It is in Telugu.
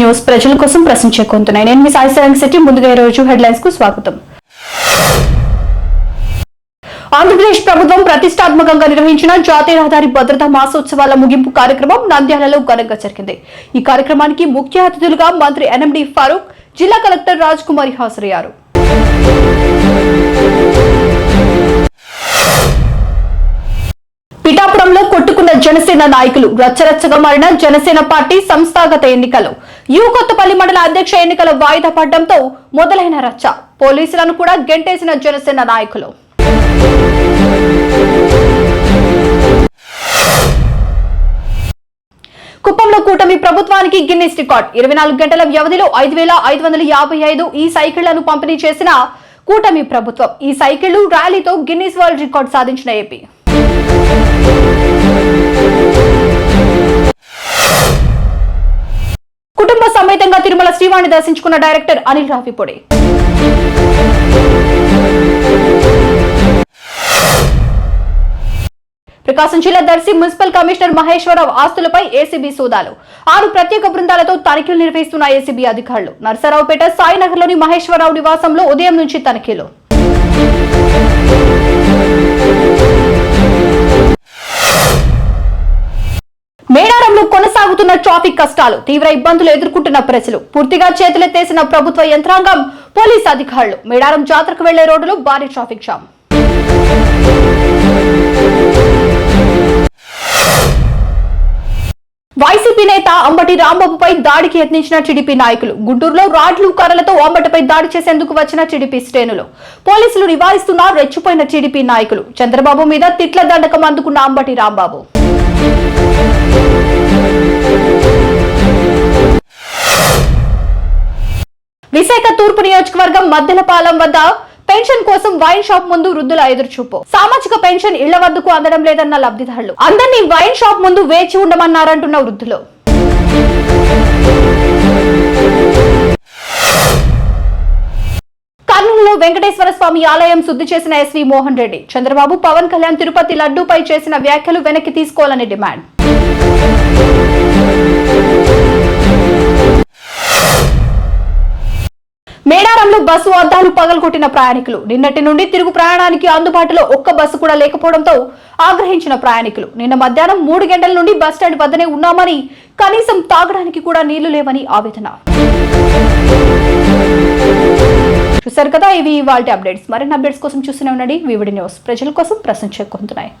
న్యూస్. ప్రజల కోసం ప్రశ్నించే కొంతున్నాయి నేను మీ సాయి శెట్టి. ముందుగా ఈ రోజు హెడ్లైన్స్కు స్వాగతం. ఆంధ్రప్రదేశ్ ప్రభుత్వం ప్రతిష్టాత్మకంగా నిర్వహించిన జాతీయ రహదారి భద్రతా మాసోత్సవాల ముగింపు కార్యక్రమం నంద్యాలలో ఘనంగా జరిగింది. ఈ కార్యక్రమానికి ముఖ్య అతిథులుగా మంత్రి ఎన్ఎండి ఫారూక్ జిల్లా కలెక్టర్ రాజ్ కుమారి హాజరయ్యారు. జనసేన నాయకులు రచ్చరచ్చగా మారిన జనసేన పార్టీ సంస్థాగత ఎన్నికలు. యు కొత్తపల్లి మండల అధ్యక్ష ఎన్నికల వాయిదా పడడంతో మొదలైన రచ్చ. పోలీసులను కూడా గెంటేసిన జనసేన నాయకులు. కుప్పంలో కూటమి ప్రభుత్వానికి గిన్నిస్ రికార్డ్. ఇరవై నాలుగు గంటల వ్యవధిలో ఐదు వేల ఐదు వందల యాభై ఐదు ఈ సైకిళ్ళను పంపిణీ చేసిన కూటమి ప్రభుత్వం. ఈ సైకిళ్ళు ర్యాలీతో గిన్నిస్ వరల్డ్ రికార్డ్ సాధించిన ఏపీ. కుటుంబ సమేతంగా తిరుమల శ్రీవాణి దర్శించుకున్న డైరెక్టర్ అనిల్ రావిపొడి. ప్రకాశం జిల్లా దర్శి మున్సిపల్ కమిషనర్ మహేశ్వరరావు ఆస్తులపై ఏసీబీ సోదాలు. ఆరు ప్రత్యేక బృందాలతో తనిఖీలు నిర్వహిస్తున్న ఏసీబీ అధికారులు. నర్సరావుపేట సాయినగర్లోని మహేశ్వరరావు నివాసంలో ఉదయం నుంచి తనిఖీలు. కొనసాగుతున్న ట్రాఫిక్ కష్టాలు తీవ్ర ఇబ్బందులు ఎదుర్కొంటున్న ప్రజలు. పూర్తిగా చేతులెత్తేసిన ప్రభుత్వ యంత్రాంగం పోలీస్ అధికారులు. మేడారం జాతరకు వెళ్ళే రోడ్డులు భారీ ట్రాఫిక్ జామ్. వైసీపీ నేత అంబటి రాంబాబుపై దాడికి యత్నించిన టీడీపీ నాయకులు. గుంటూరులో రాడ్లు కర్రలతో అంబటిపై దాడి చేసేందుకు వచ్చిన టీడీపీ శ్రేణులు. పోలీసులు నివారిస్తున్న రెచ్చిపోయిన టీడీపీ నాయకులు. చంద్రబాబు మీద తిట్ల దండకం అందుకున్న అంబటి రాంబాబు. విశాఖ తూర్పు నియోజకవర్గం మద్దెలపాలెం వద్ద పెన్షన్ కోసం వైన్ షాప్ ముందు వృద్ధుల ఎదురుచూపు. సామాజిక పెన్షన్ ఇళ్ళ వద్దకు అందడం లేదన్న లబ్ధిదారులు. అందరినీ వైన్ షాప్ ముందు వేచి ఉండమన్నారంటున్న వృద్ధులు. కర్నూలులో వెంకటేశ్వర స్వామి ఆలయం శుద్ధి చేసిన ఎస్వి మోహన్ రెడ్డి. చంద్రబాబు పవన్ కళ్యాణ్ తిరుపతి లడ్డూపై చేసిన వ్యాఖ్యలు వెనక్కి తీసుకోవాలని డిమాండ్. మేడారంలో బస్సు అద్దాలు పగలగొట్టిన ప్రయాణికులు. నిన్నటి నుండి తిరుగు ప్రయాణానికి అందుబాటులో ఒక్క బస్సు కూడా లేకపోవడంతో ఆగ్రహించిన ప్రయాణికులు. నిన్న మధ్యాహ్నం మూడు గంటల నుండి బస్ స్టాండ్ వద్దనే ఉన్నామని కనీసం తాగడానికి కూడా నీళ్ళు లేవని ఆవేదన. చూసారు కదా ఇవి ఇవాళ అప్డేట్స్. మరిన్ని అప్డేట్స్ కోసం చూస్తూనే ఉండండి. వివిడి న్యూస్ ప్రజల కోసం ప్రశ్నించే కొంటున్నాయి